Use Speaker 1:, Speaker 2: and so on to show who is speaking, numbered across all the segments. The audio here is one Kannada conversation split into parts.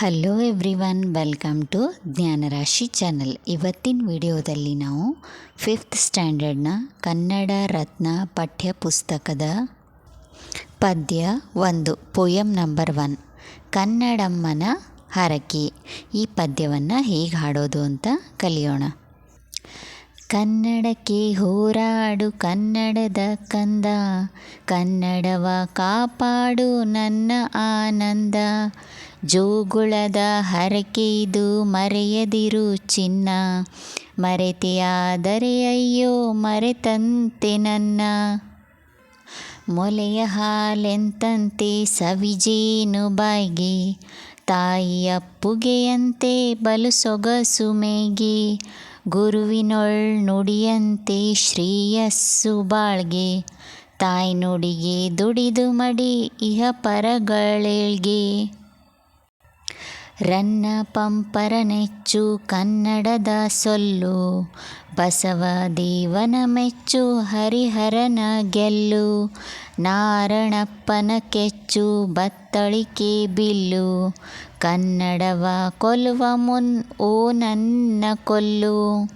Speaker 1: Hello everyone welcome to Jnanarashi channel ಇವತ್ತಿನ ವಿಡಿಯೋದಲ್ಲಿ ನಾವು ಫಿಫ್ತ್ ಸ್ಟ್ಯಾಂಡರ್ಡ್ನ ಕನ್ನಡ ರತ್ನ ಪಠ್ಯ ಪುಸ್ತಕದ ಪದ್ಯ ಒಂದು ಪೊಯಮ್ ನಂಬರ್ ಒನ್ ಕನ್ನಡಮ್ಮನ ಹರಕೆ. ಈ ಪದ್ಯವನ್ನು ಹೇಗೆ ಹಾಡೋದು ಅಂತ ಕಲಿಯೋಣ. ಕನ್ನಡಕ್ಕೆ ಹೋರಾಡು ಕನ್ನಡದ ಕಂದ. ಕನ್ನಡವ ಕಾಪಾಡು ನನ್ನ ಆನಂದ. ಜೋಗುಳದ ಹರಕೆ ಇದು ಮರೆಯದಿರು ಚಿನ್ನ. ಮರೆತೆಯಾದರೆ ಅಯ್ಯೋ ಮರೆತಂತೆ ನನ್ನ. ಮೊಲೆಯ ಹಾಲೆಂತಂತೆ ಸವಿಜೇನು ಬಾಯಿಗೆ. ತಾಯಿಯ ಪುಗೆಯಂತೆ ಬಲು ಸೊಗಸು ಮೇಗೆ ಗುರುವಿನೊಳ್ ನುಡಿಯಂತೆ ಶ್ರೇಯಸ್ಸು ಬಾಳ್ಗೆ. ತಾಯ್ನುಡಿಗೆ ದುಡಿದು ಮಡಿ ಇಹ ಪರಗಳೇಳ್ಗೆ. ರನ್ನ ಪಂಪರ ನೆಚ್ಚು ಕನ್ನಡದ ಸೊಲ್ಲು, ಬಸವ ದೇವನ ಮೆಚ್ಚು ಹರಿಹರನ ಗೆಲ್ಲು, ನಾರಣಪ್ಪನ ಕೆಚ್ಚು ಬತ್ತಳಿಕೆ ಬಿಲ್ಲು, ಕನ್ನಡವ ಕೊಲ್ಲುವ ಮುನ್ ಓ ನನ್ನ ಕೊಲ್ಲು.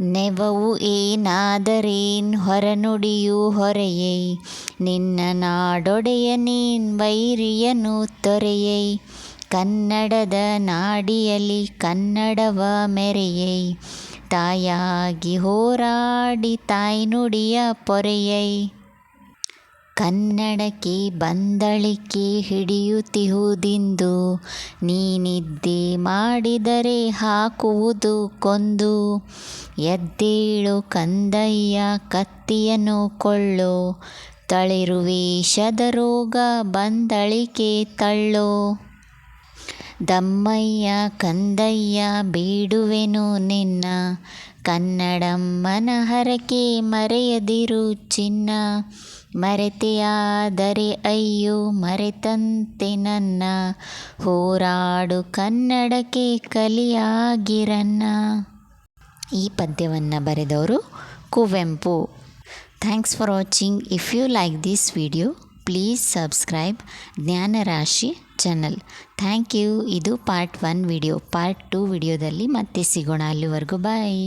Speaker 1: ನೆವವು ಏನಾದರೇನ್ ಹೊರನುಡಿಯು ಹೊರೆಯೈ, ನಿನ್ನ ನಾಡೊಡೆಯ ನೀನ್ ವೈರಿಯನು ತೊರೆಯೈ. ಕನ್ನಡದ ನಾಡಿಯಲಿ ಕನ್ನಡವ ಮೆರೆಯೈ. ತಾಯಾಗಿ ಹೋರಾಡಿ ತಾಯ್ನುಡಿಯ ಪೊರೆಯೈ. ಕನ್ನಡಕ್ಕೆ ಬಂದಳಿಕೆ ಹಿಡಿಯುತ್ತಿಹುದಿಂದು, ನೀನಿದ್ದೆ ಮಾಡಿದರೆ ಹಾಕುವುದು ಕೊಂದು. ಎದ್ದೇಳು ಕಂದಯ್ಯ, ಕತ್ತಿಯನ್ನು ಕೊಳ್ಳೋ. ತಳಿರುವೇಷದ ರೋಗ ಬಂದಳಿಕೆ ತಳ್ಳೋ. ದಮ್ಮಯ್ಯ, ಕಂದಯ್ಯ, ಬೇಡುವೆನು ನಿನ್ನ. ಕನ್ನಡಮ್ಮನ ಹರಕೆ ಮರೆಯದಿರು ಚಿನ್ನ. ಮರೆತೆಯಾದರೆ ಅಯ್ಯೋ, ಮರೆತಂತೆ ನನ್ನ. ಹೋರಾಡು ಕನ್ನಡಕ್ಕೆ ಕಲಿಯಾಗಿರನ್ನ. ಈ ಪದ್ಯವನ್ನು ಬರೆದವರು Kuvempu. Thanks for watching if you like this video please subscribe Jnanarashi channel thank you ಇದು part one video part two ವಿಡಿಯೋದಲ್ಲಿ ಮತ್ತೆ ಸಿಗೋಣ. ಅಲ್ಲಿವರೆಗೂ ಬಾಯ್